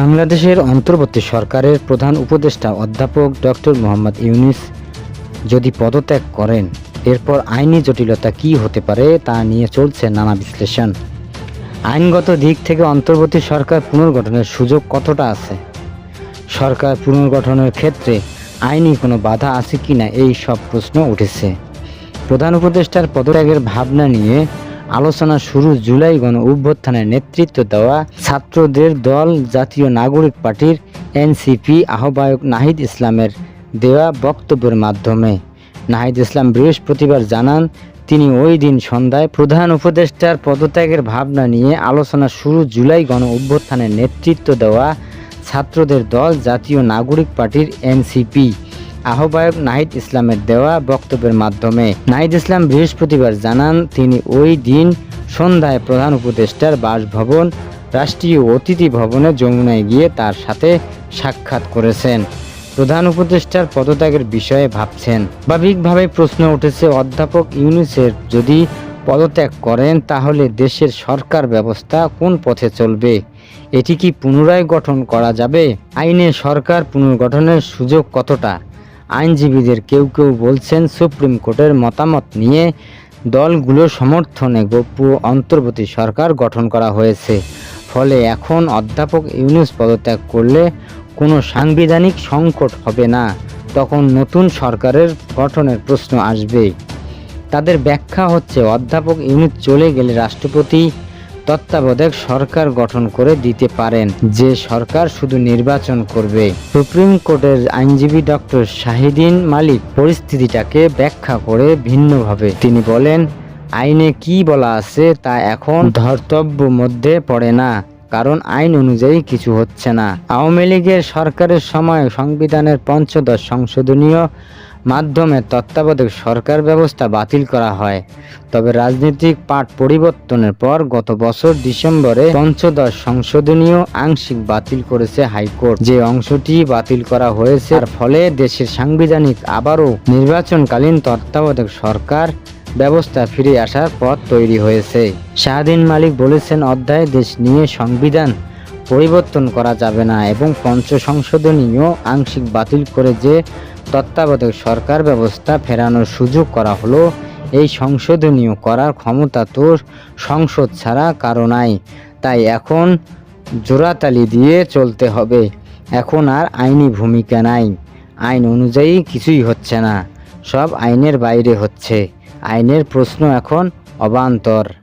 বাংলাদেশের অন্তর্বর্তী সরকারের প্রধান উপদেষ্টা অধ্যাপক ডক্টর মোহাম্মদ ইউনিস যদি পদত্যাগ করেন, এরপর আইনি জটিলতা কী হতে পারে তা নিয়ে চলছে নানা বিশ্লেষণ। আইনগত দিক থেকে অন্তর্বর্তী সরকার পুনর্গঠনের সুযোগ কতটা আছে? সরকার পুনর্গঠনের ক্ষেত্রে আইনি কোনো বাধা আছে কিনা এই সব প্রশ্ন উঠেছে। প্রধান উপদেষ্টার পদত্যাগের ভাবনা নিয়ে আলোচনা শুরু জুলাই গণ অভ্যুত্থানের নেতৃত্ব দেওয়া ছাত্রদের দল জাতীয় নাগরিক পার্টির এনসিপি আহ্বায়ক নাহিদ ইসলামের দেওয়া বক্তব্যের মাধ্যমে। নাহিদ ইসলাম বৃহস্পতিবার জানান, তিনি ওই দিন সন্ধ্যায় প্রধান উপদেষ্টার পদত্যাগের ভাবনা নিয়ে আলোচনা শুরু জুলাই গণ অভ্যুত্থানের নেতৃত্ব দেওয়া ছাত্রদের দল জাতীয় নাগরিক পার্টির এনসিপি। আহ্বায়ক নাহিদ ইসলামের দেওয়া বক্তব্যের মাধ্যমে নাহিদ ইসলাম বৃহস্পতিবার জানান, তিনি ওই দিন সন্ধ্যায় প্রধান উপদেষ্টার বাসভবন, রাষ্ট্রীয় অতিথি ভবনে যমুনায় গিয়ে তার সাথে সাক্ষাৎ করেছেন। প্রধান উপদেষ্টার পদত্যাগের বিষয়ে ভাবছেন। স্বাভাবিকভাবে প্রশ্ন উঠেছে, অধ্যাপক ইউনুসের যদি পদত্যাগ করেন, তাহলে দেশের সরকার ব্যবস্থা কোন পথে চলবে? এটি কি পুনরায় গঠন করা যাবে? আইনে সরকার পুনর্গঠনের সুযোগ কতটা? আইনজীবীদের কেউ কেউ বলছেন, সুপ্রিম কোর্টের মতামত নিয়ে দলগুলোর সমর্থনে গোপ্য অন্তর্বর্তী সরকার গঠন করা হয়েছে। ফলে এখন অধ্যাপক ইউনুস পদত্যাগ করলে কোনো সাংবিধানিক সংকট হবে না। তখন নতুন সরকারের গঠনের প্রশ্ন আসবে তাদের ব্যাখ্যা হচ্ছে, অধ্যাপক ইউনিট চলে গেলে রাষ্ট্রপতি তত্ত্বাবধায়ক সরকার গঠন করে দিতে পারেন। যে সরকার শুধু নির্বাচন করবে। সুপ্রিম কোর্টের আইনজীবী ডক্টর শাহিদিন মালিক পরিস্থিতিটাকে ব্যাখ্যা করে ভিন্নভাবে তিনি বলেন, আইনে কি বলা আছে তা এখন ধর্তব্য মধ্যে পড়ে না, কারণ আইন অনুযায়ী কিছু হচ্ছে না। আওয়ামী লীগের সরকারের সময় সংবিধানের পঞ্চদশ সংশোধনীয় মাধ্যমে তত্ত্বাবধায়ক সরকার ব্যবস্থা বাতিল করা হয়। তবে রাজনৈতিক পাঠ পরিবর্তনের পর গত বছর ডিসেম্বরে পঞ্চদশ সংশোধনীয় আংশিক বাতিল করেছে হাইকোর্ট। যে অংশটি বাতিল করা হয়েছে, তার ফলে দেশের সাংবিধানিক আবারও নির্বাচনকালীন তত্ত্বাবধায়ক সরকার ব্যবস্থা ফিরে আসার পথ তৈরি হয়েছে। শাহদিন মালিক বলেছেন, অধ্যায় দেশ নিয়ে সংবিধান পরিবর্তন করা যাবে না এবং পঞ্চ সংশোধনীয় আংশিক বাতিল করে যে তত্ত্বাবধায়ক সরকার ব্যবস্থা ফেরানোর সুযোগ করা হলো। এই সংশোধনীয় করার ক্ষমতা তো সংসদ ছাড়া কারও নাই। তাই এখন জোড়াতালি দিয়ে চলতে হবে। এখন আর আইনি ভূমিকা নাই। আইন অনুযায়ী কিছুই হচ্ছে না। সব আইনের বাইরে হচ্ছে। আইনের প্রশ্ন এখন অবান্তর।